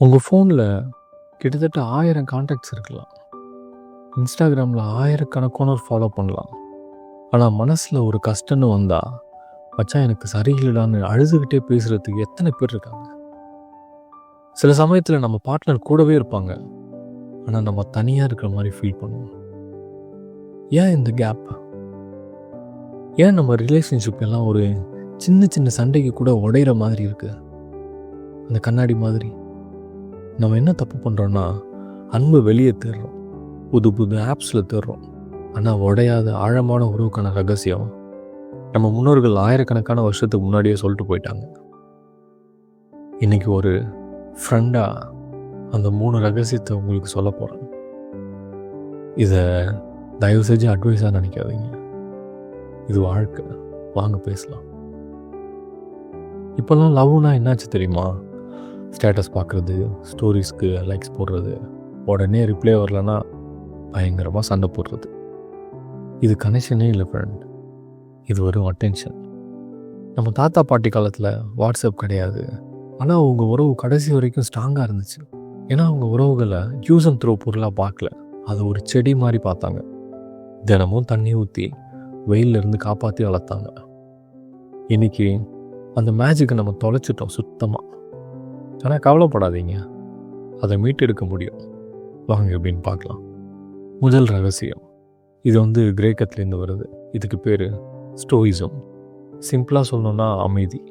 உங்கள் ஃபோனில் கிட்டத்தட்ட ஆயிரம் காண்டாக்ட்ஸ் இருக்கலாம். இன்ஸ்டாகிராமில் ஆயிரக்கணக்கானோர் ஃபாலோ பண்ணலாம். ஆனால் மனசில் ஒரு கஷ்டம்னு வந்தால் மச்சான் எனக்கு சரியில்லைடான்னு அழுதுகிட்டே பேசுகிறதுக்கு எத்தனை பேர் இருக்காங்க? சில சமயத்தில் நம்ம பார்ட்னர் கூடவே இருப்பாங்க. ஆனால் நம்ம தனியாக இருக்கிற மாதிரி ஃபீல் பண்ணுவோம். ஏன் இந்த கேப் ஏன் நம்ம ரிலேஷன்ஷிப் எல்லாம் ஒரு சின்ன சின்ன சண்டைக்கு கூட உடையிற மாதிரி இருக்குது அந்த கண்ணாடி மாதிரி. நம்ம என்ன தப்பு பண்ணுறோன்னா அன்பு வெளியே தேடுறோம். புது புது ஆப்ஸில் தேடுறோம். ஆனால் உடையாத ஆழமான உறவுக்கான ரகசியம் நம்ம முன்னோர்கள் ஆயிரக்கணக்கான வருஷத்துக்கு முன்னாடியே சொல்லிட்டு போயிட்டாங்க. இன்றைக்கி ஒரு ஃப்ரெண்டாக அந்த மூணு ரகசியத்தை உங்களுக்கு சொல்ல போகிறேன் இதை தயவு செஞ்சு அட்வைஸாக நினைக்காதீங்க. இது வாழ்க்கை. வாங்க பேசலாம். இப்போல்லாம் லவ்னா என்னாச்சு தெரியுமா? ஸ்டேட்டஸ் பார்க்குறது ஸ்டோரிஸ்க்கு லைக்ஸ் போடுறது உடனே ரிப்ளை வரலன்னா பயங்கரமாக சண்டை போடுறது. இது கனெக்ஷனே இல்லை ஃப்ரெண்ட் இது வரும் அட்டென்ஷன் நம்ம தாத்தா பாட்டி காலத்தில் வாட்ஸ்அப் கிடையாது. ஆனால் அவங்க உறவு கடைசி வரைக்கும் ஸ்ட்ராங்காக இருந்துச்சு. ஏன்னா அவங்க உறவுகளை யூஸ் அண்ட் த்ரோ பொருளாக பார்க்கல. அது ஒரு செடி மாதிரி பார்த்தாங்க. தினமும் தண்ணி ஊற்றி வெயில்ல இருந்து காப்பாற்றி வளர்த்தாங்க. இன்னைக்கு அந்த மேஜிக்கை நம்ம தொலைச்சிட்டோம் சுத்தமாக ஆனால் கவலைப்படாதீங்க. அதை மீட்டெடுக்க முடியும். வாங்க அப்படின்னு பார்க்கலாம். முதல் ரகசியம். இது வந்து கிரேக்கத்துலேருந்து வருது. இதுக்கு பேர் ஸ்டோயிசம். சிம்பிளாக சொல்லணும்னா அமைதி.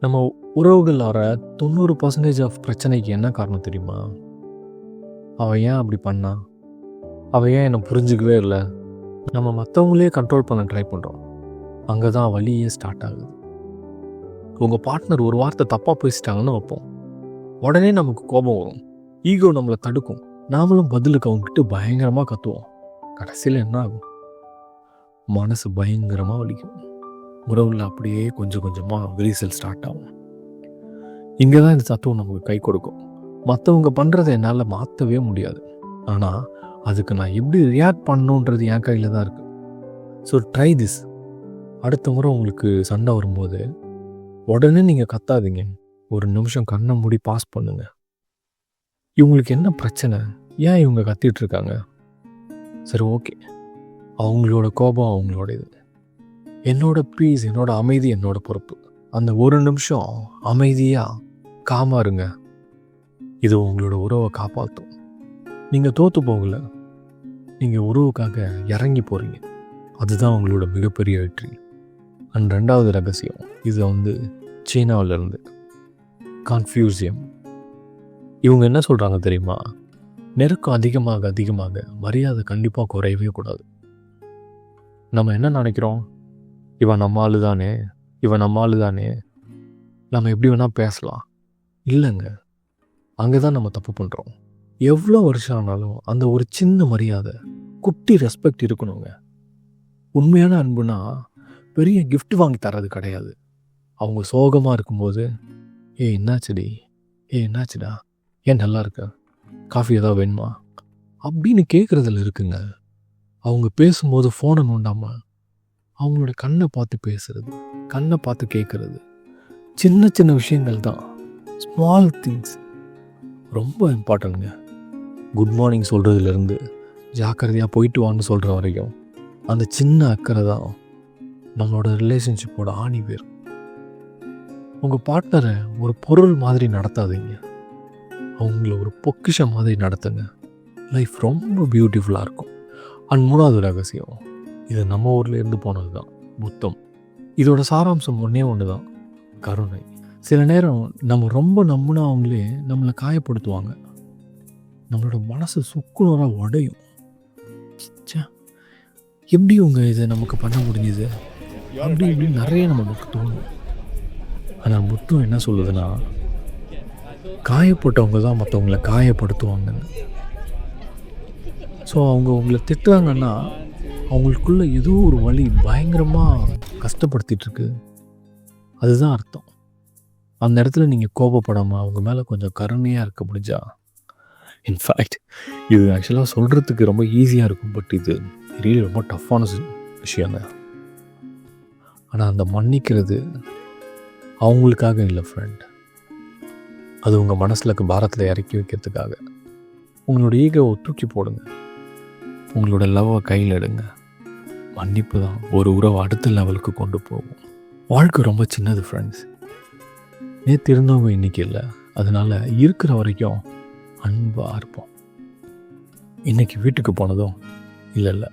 நம்ம உறவுகள் வர தொண்ணூறு பர்சன்டேஜ் ஆஃப் பிரச்சனைக்கு என்ன காரணம் தெரியுமா? அவள் ஏன் அப்படி பண்ணான் அவள் ஏன் என்னை புரிஞ்சுக்கவே இல்லை? நம்ம மற்றவங்களே கண்ட்ரோல் பண்ண ட்ரை பண்ணுறோம் அங்கே தான் வழியே ஸ்டார்ட் ஆகுது. உங்கள் பார்ட்னர் ஒரு வார்த்தை தப்பாக பேசிட்டாங்கன்னு வைப்போம். உடனே நமக்கு கோபம் வரும். ஈகோ நம்மளை தடுக்கும். நாமளும் பதிலுக்கு அவங்ககிட்ட பயங்கரமாக கத்துவோம். கடைசியில் என்ன ஆகும்? மனசு பயங்கரமாக வலிக்கும். உறவில் அப்படியே கொஞ்சம் கொஞ்சமாக விரிசல் ஸ்டார்ட் ஆகும். இங்கே தான் இந்த தத்துவம் நமக்கு கை கொடுக்கும். மற்றவங்க பண்ணுறதை என்னால் மாற்றவே முடியாது. ஆனால் அதுக்கு நான் எப்படி ரியாக்ட் பண்ணணுன்றது என் கையில் தான் இருக்குது ஸோ ட்ரை திஸ் அடுத்த முறை உங்களுக்கு சண்டை வரும்போது உடனே நீங்கள் கத்தாதீங்க. ஒரு நிமிஷம் கண்ணை மூடி பாஸ் பண்ணுங்க. இவங்களுக்கு என்ன பிரச்சனை? ஏன் இவங்க கத்திட்டு இருக்காங்க? சரி ஓகே அவங்களோட கோபம் அவங்களோட இது என்னோட பீஸ் என்னோட அமைதி என்னோட பொறுப்பு. அந்த ஒரு நிமிஷம் அமைதியாக காமா இருங்க. இது உங்களோட உறவை காப்பாற்றும் நீங்கள் தோற்று போகல. நீங்கள் உறவுக்காக இறங்கி போகிறீங்க அதுதான் உங்களோட மிகப்பெரிய வெற்றி. அண்ட் ரெண்டாவது ரகசியம். இதை வந்து சீனாவிலேருந்து. கன்ஃபியூசியம் இவங்க என்ன சொல்கிறாங்க தெரியுமா? நெருக்கம் அதிகமாக அதிகமாக மரியாதை கண்டிப்பாக குறையவே கூடாது. நம்ம என்ன நினைக்கிறோம்? இவன் நம்ம ஆள் தானே இவன் நம்ம ஆள் தானே நம்ம எப்படி வேணால் பேசலாம். இல்லைங்க. அங்கே தான் நம்ம தப்பு பண்ணுறோம் எவ்வளோ வருஷம் ஆனாலும் அந்த ஒரு சின்ன மரியாதை குட்டி ரெஸ்பெக்ட் இருக்கணுங்க. உண்மையான அன்புனா பெரிய கிஃப்ட் வாங்கி தர்றது கிடையாது. அவங்க சோகமாக இருக்கும்போது ஏ என்னாச்சுடி? ஏ என்னாச்சுடா? ஏன் நல்லா இருக்க? காஃபி ஏதாவது வேணுமா? அப்படின்னு கேட்குறதுல இருக்குங்க. அவங்க பேசும்போது ஃபோனை நோண்டாமல் அவங்களோட கண்ணை பார்த்து பேசுறது கண்ணை பார்த்து கேட்குறது சின்ன சின்ன விஷயங்கள் தான். ஸ்மால் திங்ஸ் ரொம்ப இம்பார்ட்டன்ட்ங்க குட் மார்னிங் சொல்கிறதுலேருந்து ஜாக்கிரதையாக போயிட்டு வான்னு சொல்கிற வரைக்கும் அந்த சின்ன அக்கறை தான் நம்மளோட ரிலேஷன்ஷிப்போட ஆணி பேர் உங்கள் பார்ட்னரை ஒரு பொருள் மாதிரி நடத்தாதீங்க. அவங்கள ஒரு பொக்கிஷம் மாதிரி நடத்துங்க. லைஃப் ரொம்ப பியூட்டிஃபுல்லாக இருக்கும். அண்ட் மூணாவது ரகசியம் இது நம்ம ஊரில் இருந்து போனது தான் புத்தம். இதோட சாராம்சம் ஒன்றே ஒன்று தான் கருணை. சில நேரம் நம்ம ரொம்ப நம்பினா அவங்களே நம்மளை காயப்படுத்துவாங்க. நம்மளோட மனசு சுக்குநூறாக உடையும். எப்படி உங்கள் இதை நமக்கு பண்ண முடிஞ்சுது. அப்படி இப்படி நிறைய நமக்கு தோணும். ஆனால் முத்தம் என்ன சொல்லுதுன்னா காயப்பட்டவங்க தான் மற்றவங்களை காயப்படுத்துவாங்கன்னு. ஸோ அவங்க உங்களை திட்டுறாங்கன்னா அவங்களுக்குள்ள ஏதோ ஒரு வழி பயங்கரமாக கஷ்டப்படுத்திகிட்ருக்கு அதுதான் அர்த்தம். அந்த இடத்துல நீங்கள் கோபப்படாமல் அவங்க மேலே கொஞ்சம் கருணையாக இருக்க முடிஞ்சா இன்ஃபேக்ட் இது ஆக்சுவலாக சொல்கிறதுக்கு ரொம்ப ஈஸியாக இருக்கும் பட் இது ரியலி ரொம்ப டஃப்பான விஷயங்க. ஆனால் அந்த மன்னிக்கிறது அவங்களுக்காக இல்லை ஃப்ரெண்ட் அது உங்கள் மனசில் இருக்க பாரத்தில் இறக்கி வைக்கிறதுக்காக. உங்களோட ஈகோவை தூக்கி போடுங்க. உங்களோட லவ்வை கையில் எடுங்க. மன்னிப்பு தான் ஒரு உறவை அடுத்த லெவலுக்கு கொண்டு போகும். வாழ்க்கை ரொம்ப சின்னது ஃப்ரெண்ட்ஸ் நேற்று இருந்தவங்க இன்னைக்கு இல்லை. அதனால் இருக்கிற வரைக்கும் அன்பாக இருப்போம். இன்னைக்கு வீட்டுக்கு போனதும் இல்லை இல்லை.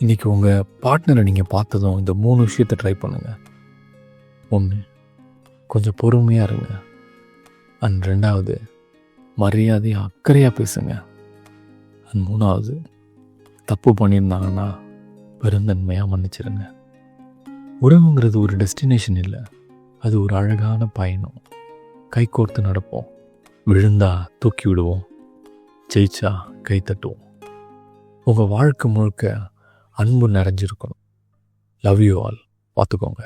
இன்றைக்கி உங்கள் பார்ட்னரை நீங்கள் பார்த்ததும் இந்த மூணு விஷயத்தை ட்ரை பண்ணுங்கள் ஒன்று கொஞ்சம் பொறுமையாக இருங்க. அண்ட் ரெண்டாவது மரியாதையாக அக்கறையாக பேசுங்க. அண்ட் மூணாவது தப்பு பண்ணியிருந்தாங்கன்னா பெருந்தன்மையாக மன்னிச்சிருங்க. உறவுங்கிறது ஒரு டெஸ்டினேஷன் இல்லை. அது ஒரு அழகான பயணம். கை கோர்த்து நடப்போம். விழுந்தா தூக்கி விடுவோம். ஜெயிச்சா கை தட்டுவோம். உங்கள் வாழ்க்கை முழுக்க அன்பு நிறைஞ்சிருக்கணும். லவ் யூ ஆல் பார்த்துக்கோங்க.